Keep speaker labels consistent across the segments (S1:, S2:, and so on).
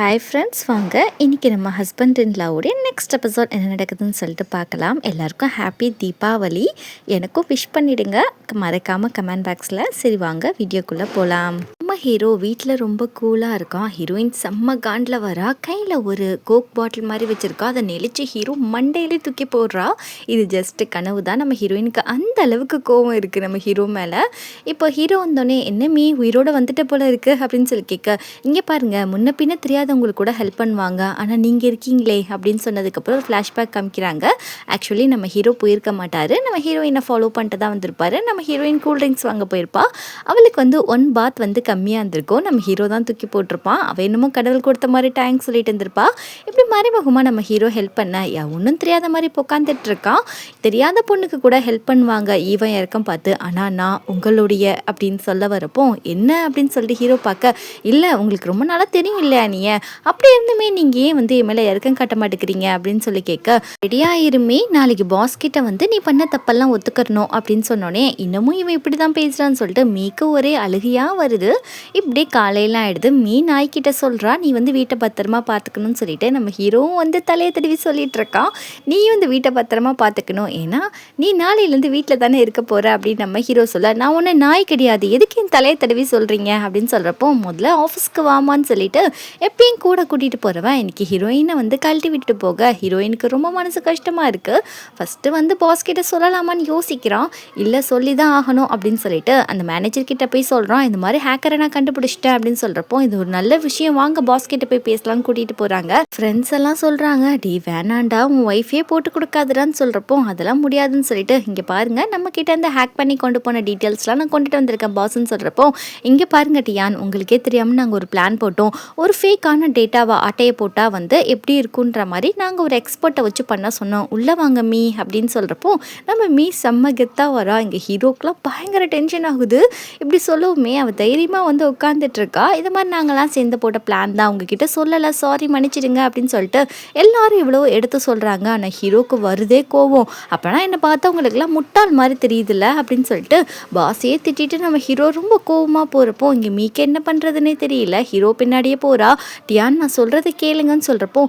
S1: Hi friends வாங்க. இன்றைக்கி நம்ம ஹஸ்பண்ட் அண்ட் லவ்வுடைய நெக்ஸ்ட் எபிசோட் என்ன நடக்குதுன்னு சொல்லிட்டு பார்க்கலாம். எல்லாருக்கும் ஹாப்பி தீபாவளி. எனக்கும் விஷ் பண்ணிவிடுங்க மறக்காமல் கமெண்ட் பாக்ஸில் சரி வாங்க வீடியோக்குள்ளே போகலாம் நம்ம ஹீரோ வீட்டில் ரொம்ப கூலாக இருக்கான். ஹீரோயின் செம்ம காண்டில் வரா. கையில் ஒரு கோக் பாட்டில் மாதிரி வச்சுருக்கா. அதை நெளிச்சு ஹீரோ மண்டையிலே தூக்கி போடுறா. இது ஜஸ்ட் கனவு தான். நம்ம ஹீரோயினுக்கு அந்த அளவுக்கு கோவம் இருக்குது நம்ம ஹீரோ மேலே. இப்போ ஹீரோ வந்தோடனே என்ன மீ உயிரோட வந்துட்ட போல் இருக்குது அப்படின்னு சொல்லி கேட்க இங்கே பாருங்கள் முன்ன பின்ன தெரியாதவங்களுக்கு கூட ஹெல்ப் பண்ணுவாங்க. ஆனால் நீங்கள் இருக்கீங்களே அப்படின்னு சொன்னதுக்கப்புறம் ஒரு ஃப்ளாஷ்பேக் காமிக்கிறாங்க. ஆக்சுவலி நம்ம ஹீரோ போயிருக்க மாட்டார். நம்ம ஹீரோயினை ஃபாலோ பண்ணிட்டு தான் வந்திருப்பாரு. நம்ம ஹீரோயின் கூல் ட்ரிங்க்ஸ் வாங்க போயிருப்பா. அவளுக்கு வந்து ஒன் பாத் வந்து கம்மி. கம்மியாக இருந்திருக்கும் நம்ம ஹீரோ தான் தூக்கி போட்டிருப்பான். அவள் என்னமோ கடவுள் கொடுத்த மாதிரி டேங்க் சொல்லிட்டு இருந்திருப்பா. இப்படி மறைமுகமாக நம்ம ஹீரோ ஹெல்ப் பண்ண யா ஒன்றும் தெரியாத மாதிரி இப்போ தெரியாத பொண்ணுக்கு கூட ஹெல்ப் பண்ணுவாங்க ஈவன் இறக்கம் பார்த்து. ஆனால் நான் உங்களுடைய அப்படின்னு சொல்ல வரப்போ என்ன அப்படின்னு சொல்லிட்டு ஹீரோ பார்க்க இல்லை உங்களுக்கு ரொம்ப நாளாக தெரியும் இல்லையா நீ? அப்படி இருந்துமே நீங்கள் ஏன் வந்து என் மேலே இறக்கம் காட்ட மாட்டேங்கிறீங்க? அப்படின்னு சொல்லி கேட்க ரெடியாயிருமே நாளைக்கு பாஸ் கிட்ட வந்து நீ பண்ண தப்பெல்லாம் ஒத்துக்கணும் அப்படின்னு சொன்னோடனே இன்னமும் இவன் இப்படி தான் பேசுகிறான்னு சொல்லிட்டு மீக்க ஒரே அழுகையாக வருது. இப்படி காலையெல்லாம் ஆயிடுது மீன் நாய்கிட்ட சொல்கிறா நீ வந்து வீட்டை பத்திரமா பார்த்துக்கணும்னு சொல்லிட்டு நம்ம ஹீரோவும் வந்து தலையை தடவி சொல்லிட்டு இருக்கான் நீயும் வந்து வீட்டை பத்திரமா பார்த்துக்கணும் ஏன்னா நீ நாளையிலேருந்து வீட்டில் தானே இருக்க போகிற அப்படின்னு நம்ம ஹீரோ சொல்ல நான் ஒன்று நாய் கிடையாது. எதுக்கு என் தலையை தடவி சொல்கிறீங்க அப்படின்னு சொல்கிறப்போ முதல்ல ஆஃபீஸ்க்கு வாமான்னு சொல்லிட்டு எப்பயும் கூட கூட்டிகிட்டு போகிறவன் இன்னைக்கு ஹீரோயினை வந்து கழட்டி விட்டுட்டு போக. ஹீரோயினுக்கு ரொம்ப மனசு கஷ்டமாக இருக்குது ஃபஸ்ட்டு வந்து பாஸ் கிட்ட சொல்லலாமான்னு யோசிக்கிறான். இல்லை சொல்லி தான் ஆகணும் அப்படின்னு சொல்லிட்டு அந்த மேனேஜர் கிட்ட போய் சொல்கிறான் இந்த மாதிரி ஹேக்கரை நான் கண்டுபிடிச்சிட்டேன் அப்படின்னு சொல்கிறப்போ இது ஒரு நல்ல விஷயம். வாங்க பாஸ் கிட்ட போய் பேசலாம்னு கூட்டிகிட்டு போகிறாங்க ஃப்ரெண்ட்ஸ் எல்லாம் சொல்கிறாங்க டி வேணாண்டா உன் ஒய்ஃபே போட்டு கொடுக்காதுடான்னு சொல்கிறப்போ அதெல்லாம் முடியாதுன்னு சொல்லிட்டு இங்கே பாருங்க நம்ம கிட்ட இருந்து ஹேக் பண்ணி கொண்டு போன டீட்டெயில்ஸ்லாம் நான் கொண்டுட்டு வந்திருக்கேன் பாஸ்ன்னு சொல்கிறப்போ இங்கே பாருங்க டியான் உங்களுக்கே தெரியாமல் நாங்கள் ஒரு பிளான் போட்டோம். ஒரு ஃபேக்கான டேட்டாவை அட்டையை போட்டால் வந்து எப்படி இருக்குன்ற மாதிரி நாங்கள் ஒரு எக்ஸ்பர்ட்டை வச்சு பண்ண சொன்னோம். உள்ளே வாங்க மீ அப்படின்னு சொல்கிறப்போ நம்ம மீ செம்ம கெத்தாக வரா. இங்கே ஹீரோக்கெலாம் பயங்கர டென்ஷன் ஆகுது. இப்படி சொல்லவுமே அவள் தைரியமாக வந்து உட்காந்துட்ருக்கா இது மாதிரி நாங்கள்லாம் சேர்ந்து போட்ட பிளான் தான் உங்ககிட்ட. சொல்லலை சாரி மன்னிச்சிடுங்க அப்படின்னு சொல்லிட்டு எல்லாரும் இவ்வளோ எடுத்து சொல்கிறாங்க ஆனால் ஹீரோக்கு வருதே கோவம். அப்போனா என்னை பார்த்தவங்களுக்குலாம் முட்டாள் மாதிரி தெரியுதுல்ல அப்படின்னு சொல்லிட்டு பாஸையே திட்டிட்டு நம்ம ஹீரோ ரொம்ப கோவமாக போகிறப்போ இங்கே மீக்கு என்ன பண்ணுறதுனே தெரியல. ஹீரோ பின்னாடியே போகிறா டியான் நான் சொல்கிறத கேளுங்கன்னு சொல்கிறப்போ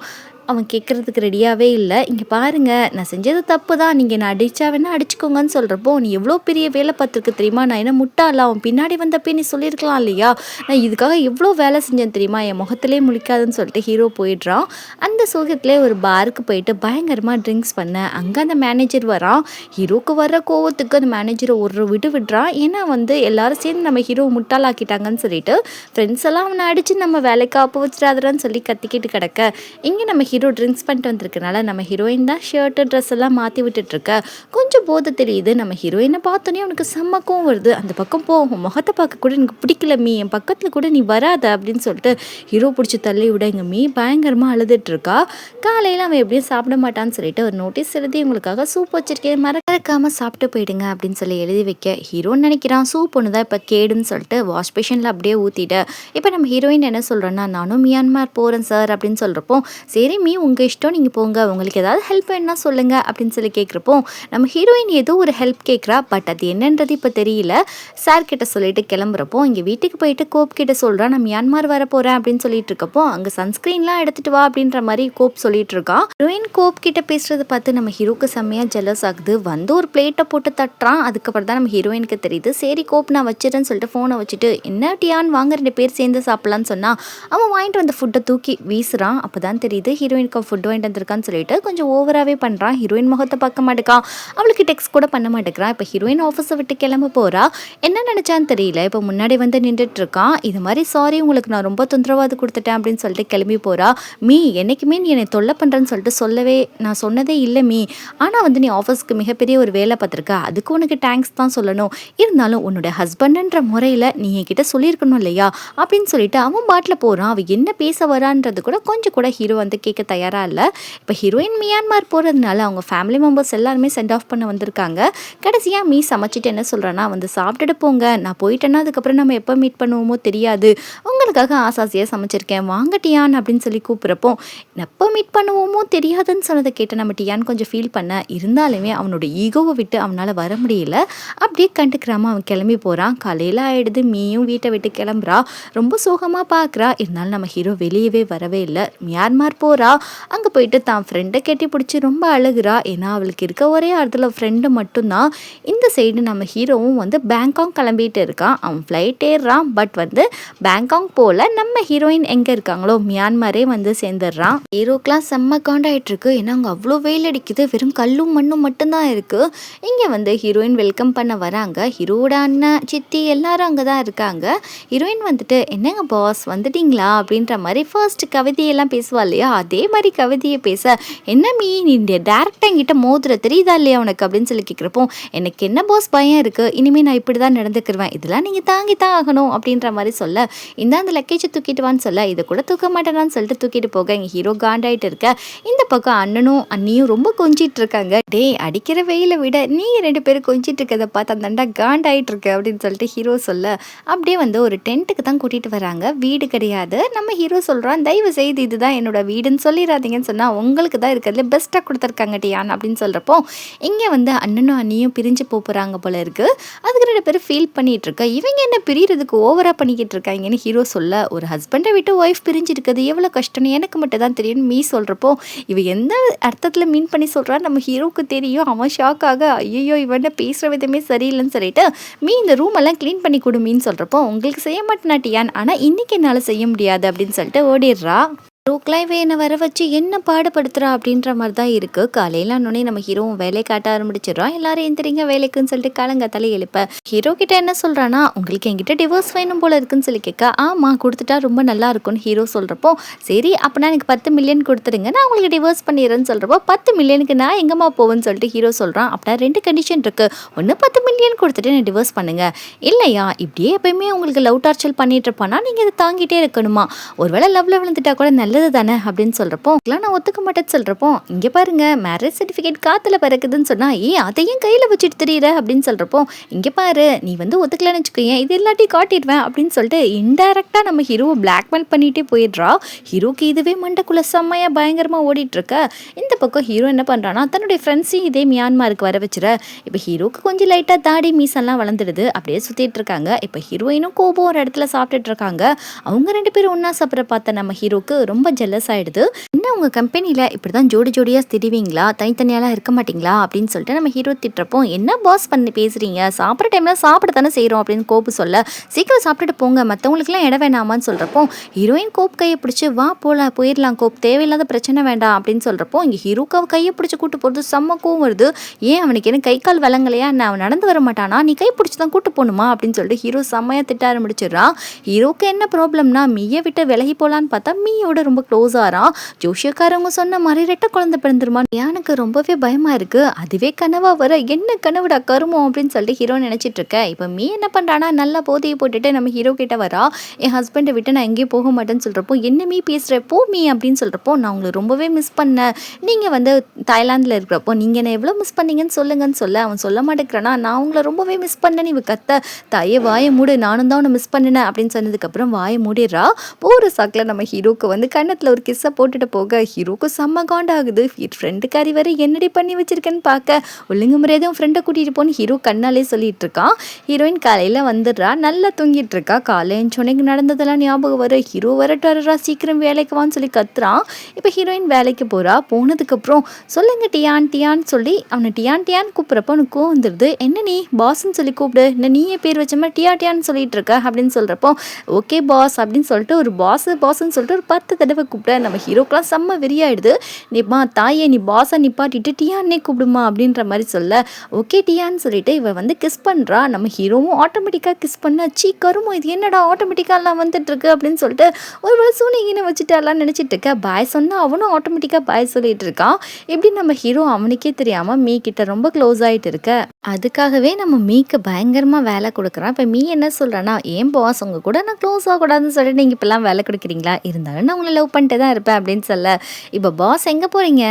S1: அவன் கேட்குறதுக்கு ரெடியாகவே இல்லை. இங்கே பாருங்கள் நான் செஞ்சது தப்பு தான் நீங்கள் என்ன அடித்தா வேணால் அடிச்சுக்கோங்கன்னு சொல்கிறப்போ நீ எவ்வளோ பெரிய வேலை பார்த்துருக்கு தெரியுமா? நான் என்ன முட்டாளா அவன் பின்னாடி வந்தப்பே நீ சொல்லியிருக்கலாம் இல்லையா? நான் இதுக்காக எவ்வளோ வேலை செஞ்சேன் தெரியுமா? என் முகத்திலே முழிக்காதுன்னு சொல்லிட்டு ஹீரோ போயிடுறான். அந்த சோகத்திலே ஒரு பாருக்கு போயிட்டு பயங்கரமாக ட்ரிங்க்ஸ் பண்ணேன் அங்கே அந்த மேனேஜர் வரான். ஹீரோக்கு வர்ற கோவத்துக்கு அந்த மேனேஜரை ஒரு விடு விடுறான். ஏன்னா வந்து எல்லாரும் சேர்ந்து நம்ம ஹீரோ முட்டாளாக்கிட்டாங்கன்னு சொல்லிட்டு ஃப்ரெண்ட்ஸ் எல்லாம் அவனை அடித்து நம்ம வேலைக்கு அப்போ வச்சிடாதான்னு சொல்லி கத்திக்கிட்டு கிடக்க. இங்கே நம்ம ஹீரோ ஹீரோ ட்ரிங்க்ஸ் பண்ணிட்டு வந்திருக்கனால நம்ம ஹீரோயின் தான் ஷர்ட்டு ட்ரெஸ் எல்லாம் மாற்றி விட்டுட்ருக்க கொஞ்சம் போதை தெரியுது. நம்ம ஹீரோயினை பார்த்தோன்னே அவனுக்கு செம்மக்கும் வருது. அந்த பக்கம் போ உன் முகத்தை பார்க்க கூட எனக்கு பிடிக்கல மீ. என் பக்கத்தில் கூட நீ வராத அப்படின்னு சொல்லிட்டு ஹீரோ பிடிச்சி தள்ளி விட எங்கள் மீ பயங்கரமாக அழுதுட்ருக்கா காலையில் அவன் எப்படியும் சாப்பிட மாட்டான்னு சொல்லிட்டு ஒரு நோட்டீஸ் எழுதி உங்களுக்காக சூப் வச்சிருக்கேன். மறக்காமல் சாப்பிட்டு போயிடுங்க அப்படின்னு சொல்லி எழுதி வைக்க ஹீரோன்னு நினைக்கிறான். சூப் ஒன்று தான் இப்போ கேடுன்னு சொல்லிட்டு வாஷ் பேஷனில் அப்படியே ஊற்றிட்டு இப்போ நம்ம ஹீரோயின் என்ன சொல்கிறோன்னா நானும் மியான்மார் போகிறேன் சார் அப்படின்னு சொல்கிறப்போ சரி எல்லாமே உங்கள் இஷ்டம் நீங்கள் போங்க உங்களுக்கு ஏதாவது ஹெல்ப் வேணும்னா சொல்லுங்கள் அப்படின்னு சொல்லி கேட்குறப்போ நம்ம ஹீரோயின் ஏதோ ஒரு ஹெல்ப் கேட்குறா பட் அது என்னன்றது இப்போ தெரியல. சார் கிட்ட சொல்லிட்டு கிளம்புறப்போ இங்கே வீட்டுக்கு போயிட்டு கோப் கிட்ட சொல்கிறான் நான் மியான்மார் வர போகிறேன் அப்படின்னு சொல்லிட்டு இருக்கப்போ அங்கே சன்ஸ்க்ரீன்லாம் எடுத்துகிட்டு வா அப்படின்ற மாதிரி கோப் சொல்லிட்டு இருக்கான் ஹீரோயின் கோப் கிட்ட பேசுறதை பார்த்து நம்ம ஹீரோக்கு செம்மையாக ஜெலஸ் ஆகுது. வந்து ஒரு பிளேட்டை போட்டு தட்டுறான். அதுக்கப்புறம் தான் நம்ம ஹீரோயினுக்கு தெரியுது. சரி கோப் நான் வச்சிடறேன்னு சொல்லிட்டு ஃபோனை வச்சுட்டு என்ன டியான் வாங்க ரெண்டு பேர் சேர்ந்து சாப்பிட்லான்னு சொன்னால் அவன் வாங்கிட்டு வந்த ஃபுட்டை தூக்கி வீசுறான். அப்போ தான் தெரியுது ஹீரோயினுக்கு ஃபுட் வாங்கிட்டு வந்திருக்கான்னு சொல்லிட்டு கொஞ்சம் ஓவராகவே பண்ணுறான் ஹீரோயின் முகத்தை பார்க்க மாட்டேக்கான் அவளுக்கு டெக்ஸ்ட் கூட பண்ண மாட்டேங்கிறான். இப்போ ஹீரோயின் ஆஃபீஸை விட்டு கிளம்ப போகிறா என்ன நினச்சான்னு தெரியல. இப்போ முன்னாடி வந்து நின்றுட்டு இருக்கான் இது மாதிரி சாரி உங்களுக்கு நான் ரொம்ப தொந்தரவாது கொடுத்துட்டேன் அப்படின்னு சொல்லிட்டு கிளம்பி போகிறா மீ என்னைக்குமே நீ என்னை தொல்லை பண்ணுறேன்னு சொல்லிட்டு சொல்லவே நான் சொன்னதே இல்லை மீ. ஆனால் வந்து நீ ஆஃபீஸ்க்கு மிகப்பெரிய ஒரு வேலை பார்த்துருக்க. அதுக்கு உனக்கு தேங்க்ஸ் தான் சொல்லணும். இருந்தாலும் உன்னோட ஹஸ்பண்டுன்ற முறையில் நீ என்கிட்ட சொல்லியிருக்கணும் இல்லையா? அப்படின்னு சொல்லிட்டு அவன் பாட்டில் போகிறான் அவன் என்ன பேச வரான்றது கூட கொஞ்சம் கூட ஹீரோ வந்து கேட்க வைக்க தயாராக இல்லை. இப்போ ஹீரோயின் மியான்மார் போகிறதுனால அவங்க ஃபேமிலி மெம்பர்ஸ் எல்லாருமே சென்ட் ஆஃப் பண்ண வந்திருக்காங்க. கடைசியாக மீ சமைச்சிட்டு என்ன சொல்கிறேன்னா வந்து சாப்பிட்டுட்டு போங்க. நான் போயிட்டேன்னா அதுக்கப்புறம் நம்ம எப்போ மீட் பண்ணுவோமோ தெரியாது. உங்களுக்காக ஆசாசியாக சமைச்சிருக்கேன். வாங்க டியான் அப்படின்னு சொல்லி கூப்பிட்றப்போ எப்போ மீட் பண்ணுவோமோ தெரியாதுன்னு சொன்னதை கேட்டு நம்ம டியான் கொஞ்சம் ஃபீல் பண்ண இருந்தாலுமே அவனோட ஈகோவை விட்டு அவனால் வர முடியல. அப்படியே கண்டுக்கிறாம அவன் கிளம்பி போகிறான் காலையில் ஆகிடுது மீயும் வீட்டை விட்டு கிளம்புறா. ரொம்ப சோகமாக பார்க்குறா இருந்தாலும் நம்ம ஹீரோ வெளியவே வரவே இல்லை. மியான்மார் போகிறா அங்கே போயிட்டு தான் ஃப்ரெண்டை கட்டி பிடிச்சி ரொம்ப அழுகுறா. ஏன்னா அவளுக்கு இருக்க ஒரே இடத்துல ஃப்ரெண்டு மட்டும்தான். இந்த சைடு நம்ம ஹீரோவும் வந்து பேங்காங் கிளம்பிட்டு இருக்கான். அவன் ஃப்ளைட் ஏறுறான். பட் வந்து பேங்காங் போல நம்ம ஹீரோயின் எங்கே இருக்காங்களோ மியான்மரே வந்து சேர்ந்துடுறான். ஹீரோக்கெலாம் செம்ம காண்டாயிட்டு இருக்கு ஏன்னா அங்கே அவ்வளோ வெயில் அடிக்குது. வெறும் கல்லும் மண்ணும் மட்டும்தான் இருக்குது இங்கே வந்து ஹீரோயின் வெல்கம் பண்ண வராங்க. ஹீரோட அண்ணன் சித்தி எல்லாரும் அங்கே தான் இருக்காங்க. ஹீரோயின் வந்துட்டு என்னங்க பாஸ் வந்துட்டீங்களா? அப்படின்ற மாதிரி ஃபர்ஸ்ட் கவிதையெல்லாம் பேசுவா இல்லையா? அதே மாதிரி கவிதையை பேச என்ன மீ நீ டேரக்டாக என்கிட்ட மோதுற தெரியுதா இல்லையா உனக்கு? அப்படின்னு சொல்லி கேட்குறப்போ எனக்கு என்ன பாஸ் பயம் இருக்குது இனிமேல் நான் இப்படி தான் நடந்துக்கிருவேன். இதெல்லாம் நீங்கள் தாங்கி தான் ஆகணும். அப்படின்ற மாதிரி சொல்ல இந்த அந்த லக்கேஜை தூக்கிட்டு வான்னு சொல்ல இதை கூட தூக்க மாட்டேனான்னு சொல்லிட்டு தூக்கிட்டு போக எங்கள் ஹீரோ காண்டாயிட்டு இருக்க. இந்த பக்கம் அண்ணனும் அண்ணியும் ரொம்ப கொஞ்சிட்டு இருக்காங்க. டேய் அடிக்கிற வெயில விட நீ ரெண்டு பேரும் கொஞ்சிட்டு இருக்கதை பார்த்து அந்த அண்டா காண்டாயிட்டு இருக்கு அப்படின்னு சொல்லிட்டு ஹீரோ சொல்ல. அப்படியே வந்து ஒரு டென்ட்டுக்கு தான் கூட்டிட்டு வராங்க. வீடு கிடையாது. நம்ம ஹீரோ சொல்றான் தயவு செய்து இதுதான் என்னோட வீடுன்னு சொல்லிடாதீங்கன்னு சொன்னா உங்களுக்கு தான் இருக்கிறதுல பெஸ்ட்டாக கொடுத்துருக்காங்க டியான் அப்படின்னு சொல்றப்போ இங்கே வந்து அண்ணனும் அண்ணியும் பிரிஞ்சு போக போறாங்க போல இருக்கு. அதுக்கு ரெண்டு பேரும் ஃபீல் பண்ணிட்டு இருக்க. இவங்க என்ன பிரியறதுக்கு ஓவரா பண்ணிக்கிட்டு இருக்காங்கன்னு ஹீரோ சொல்ல. ஒரு ஹஸ்பண்டை விட்டு ஒய்ஃப் பிரிஞ்சிருக்கிறது எவ்வளோ கஷ்டம்னு எனக்கு மட்டும் தான் தெரியும்னு மீ சொல்கிறப்போ இவ எந்த அர்த்தத்தில் மீன் பண்ணி சொல்கிறா நம்ம ஹீரோவுக்கு தெரியும். அவன் ஷாக்காக ஐயோ இவன் பேசுகிற விதமே சரியில்லைன்னு சொல்லிட்டு மீ இந்த ரூம் எல்லாம் க்ளீன் பண்ணி கொடுமின்னு சொல்கிறப்போ உங்களுக்கு செய்ய மாட்டேனா டியான்? ஆனால் இன்னைக்கு என்னால் செய்ய முடியாது அப்படின்னு சொல்லிட்டு ஓடிடுறா. ரூக்லாம் இவ என்னை வர வச்சு என்ன பாடுபடுத்துறா அப்படின்ற மாதிரி தான் இருக்குது காலையில் அன்னொன்னே நம்ம ஹீரோவும் வேலையை காட்ட ஆரம்பிச்சிடறோம். எல்லாரும் எந்திரிங்க வேலைக்குன்னு சொல்லிட்டு காலங்காத்தாலே எழுப்ப. ஹீரோ கிட்ட என்ன சொல்கிறானா உங்களுக்கு என்கிட்ட டிவோர்ஸ் வேணும் போல இருக்குன்னு சொல்லி கேட்க ஆமாம் கொடுத்துட்டா ரொம்ப நல்லா இருக்கும்னு ஹீரோ சொல்கிறப்போ சரி அப்படின்னா எனக்கு பத்து மில்லியன் கொடுத்துருங்க நான் உங்களுக்கு டிவோர்ஸ் பண்ணிடுறேன்னு சொல்கிறப்போ பத்து மில்லியனுக்கு நான் எங்கம்மா போவேன்னு சொல்லிட்டு ஹீரோ சொல்கிறான் அப்படின்னா ரெண்டு கண்டிஷன் இருக்குது ஒன்று பத்து மில்லியன் கொடுத்துட்டு நான் டிவோர்ஸ் பண்ணுங்க. இல்லையா இப்படியே எப்பயுமே உங்களுக்கு லவ் டார்ச்சல் பண்ணிட்டு இருப்பானா? நீங்கள் இதை தாங்கிட்டே இருக்கணுமா? ஒருவேளை லவ்ல விழுந்துட்டா கூட நல்ல நல்லது தானே அப்படின்னு சொல்கிறப்போ நான் ஒத்துக்க மாட்டேன்னு சொல்கிறப்போ இங்கே பாருங்க மேரேஜ் சர்டிஃபிகேட் காற்றுல பறக்குதுன்னு சொன்னால் ஏ அதையும் கையில் வச்சுட்டு தெரியுற? அப்படின்னு சொல்கிறப்போ இங்கே பாரு நீ வந்து ஒத்துக்கலன்னு வச்சுக்கோயேன் இது எல்லாத்தையும் காட்டிடுவேன் அப்படின்னு சொல்லிட்டு இன்டெரக்டாக நம்ம ஹீரோவை பிளாக்மெயில் பண்ணிகிட்டே போயிடுறா. ஹீரோக்கு இதுவே மண்டக்குள்ள செம்மையாக பயங்கரமாக ஓடிட்டுருக்க. இந்த பக்கம் ஹீரோ என்ன பண்ணுறான்னா தன்னுடைய ஃப்ரெண்ட்ஸையும் இதே மியான்மாருக்கு வர வச்சுற இப்போ ஹீரோக்கு கொஞ்சம் லைட்டாக தாடி மீசெல்லாம் வளர்ந்துடுது அப்படியே சுற்றிட்டு இருக்காங்க. இப்போ ஹீரோயினும் கோபம் ஒரு இடத்துல சாப்பிட்டுட்டு இருக்காங்க. அவங்க ரெண்டு பேரும் ஒன்றா சாப்பிட்ற பார்த்த நம்ம ஹீரோக்கு ரொம்ப ரொம்ப ஜெல்லஸ் ஆகிடுது என்ன உங்கள் கம்பெனியில் இப்படி தான் ஜோடி ஜோடியாக திடுவீங்களா தனித்தனியாலாம் இருக்க மாட்டீங்களா? அப்படின்னு சொல்லிட்டு நம்ம ஹீரோ திட்டுறப்போ என்ன பாஸ் பண்ணி பேசுகிறீங்க சாப்பிட்ற டைமில் சாப்பிட தானே செய்கிறோம் அப்படின்னு கோப்பு சொல்ல சீக்கிரம் சாப்பிட்டுட்டு போங்க. மற்றவங்களுக்குலாம் இடம் வேணாமான்னு சொல்கிறப்போ ஹீரோயின் கோப் கையை பிடிச்சி வா போகலாம் போயிடலாம் கோப். தேவையில்லாத பிரச்சனை வேண்டாம் அப்படின்னு சொல்கிறப்போ இங்கே ஹீரோக்காவை கையை பிடிச்சி கூட்டு போகிறது செம்ம கோவம் வருது. ஏன் அவனுக்கு என்ன கை கால் விளங்கலையா நான் அவன் நடந்து வர மாட்டானா? நீ கை பிடிச்சி தான் கூட்டு போகணுமா? அப்படின்னு சொல்லிட்டு ஹீரோ செம்மையாக திட்ட ஆரம்பிச்சிடுறான். ஹீரோக்கு என்ன ப்ராப்ளம்னா மீயை விட்டு விலகி போகலான்னு பார்த்தா மீயோட ரொம்ப க்ளோஸ் ஆகிறான் ஜோஷியக்காரவங்க சொன்ன மாதிரி ரெட்ட குழந்தை பிறந்துருமா எனக்கு ரொம்பவே பயமாக இருக்குது அதுவே கனவா வர என்ன கனவுடா கருமம் அப்படின்னு சொல்லிட்டு ஹீரோ நினச்சிட்டு இருக்கேன். இப்போ மீ என்ன பண்ணுறானா நல்லா போதையை போட்டுட்டு நம்ம ஹீரோ கிட்ட வரா. என் ஹஸ்பண்டை விட்டு நான் எங்கேயும் போக மாட்டேன்னு சொல்கிறப்போ என்ன மீ பேசுகிற போ மீ? அப்படின்னு சொல்கிறப்போ நான் உங்களை ரொம்பவே மிஸ் பண்ணேன். நீங்கள் வந்து தாய்லாந்தில் இருக்கிறப்போ நீங்கள் என்ன எவ்வளோ மிஸ் பண்ணீங்கன்னு சொல்லுங்கன்னு சொல்ல. அவன் சொல்ல மாட்டேங்கிறானா நான் உங்களை ரொம்பவே மிஸ் பண்ணேன். இவ கத்த. தாயே வாயை மூடு. நானும் தான் உன்னை மிஸ் பண்ணினேன். அப்படின்னு சொன்னதுக்கப்புறம் வாயை மூடிடுறா. போகிற சாக்கில் நம்ம ஹீரோக்கு வந்து கன்னத்தில் ஒரு கிஸ்ஸை போட்டுட்டு போக ஹீரோக்கு செம்ம காண்டாகுது கறி வரை என்னடி பண்ணி வச்சிருக்கேன்னு பார்க்க. ஒழுங்கு முறையாக உன் ஃப்ரெண்டை கூட்டிகிட்டு போன்னு ஹீரோ கண்ணாலே சொல்லிட்டு இருக்கான். ஹீரோயின் காலையில் வந்துடுறா நல்லா தூங்கிட்டு இருக்கா. காலையில் சொன்னைக்கு நடந்ததெல்லாம் ஞாபகம் வரும் ஹீரோ வரட்டு வரா சீக்கிரம் வேலைக்கு வான்னு சொல்லி கத்துறான். இப்போ ஹீரோயின் வேலைக்கு போகிறா போனதுக்கப்புறம் சொல்லுங்க டியான் டியான்னு சொல்லி அவனை டியான் டியான் கூப்பிட்றப்ப அவனுக்கு கோவம் வந்துடுது. என்ன நீ பாஸ்ன்னு சொல்லி கூப்பிடு. என்ன நீயே பேர் வச்ச மாதிரி டியா டியான்னு சொல்லிட்டு இருக்க? அப்படின்னு சொல்கிறப்போ ஓகே பாஸ் அப்படின்னு சொல்லிட்டு ஒரு பாஸ் பாஸ்ன்னு சொல்லிட்டு ஒரு பத்து தடவை கூப்பிட நம்ம ஹீரோக்கெலாம் செம்ம வெறியாயிடுது. நீமா தாயே நீ பாஸை நிப்பாட்டிட்டு டியான்னே கூப்பிடுமா அப்படின்ற மாதிரி சொல்ல ஓகே டியான்னு சொல்லிட்டு இவ வந்து கிஸ் பண்ணுறா நம்ம ஹீரோவும் ஆட்டோமேட்டிக்காக கிஸ் பண்ண சீ கருமோ இது என்னடா ஆட்டோமேட்டிக்காலாம் வந்துட்டு இருக்கு அப்படின்னு சொல்லிட்டு ஒரு வேளை சூனிகின்னு வச்சுட்டாலாம் நினச்சிட்டு இருக்க. பாய் சொன்னால் அவனும் ஆட்டோமேட்டிக்காக பாய் சொல்லிட்டு இருக்கான். இப்படி நம்ம ஹீரோ அவனுக்கே தெரியாமல் மீ கிட்ட ரொம்ப க்ளோஸ் ஆகிட்டு இருக்க? அதுக்காகவே நம்ம மீக்கு பயங்கரமாக வேலை கொடுக்குறான். இப்போ மீ என்ன சொல்கிறேன்னா ஏன் பாஸ் உங்கள் கூட நான் க்ளோஸ் ஆகக்கூடாதுன்னு சொல்லிட்டு நீங்கள் இப்போல்லாம் வேலை கொடுக்குறீங்களா? இருந்தாலும் நான் உங்களை லவ் பண்ணிட்டு தான் இருப்பேன் அப்படின்னு சொல்ல இப்போ பாஸ் எங்கே போகிறீங்க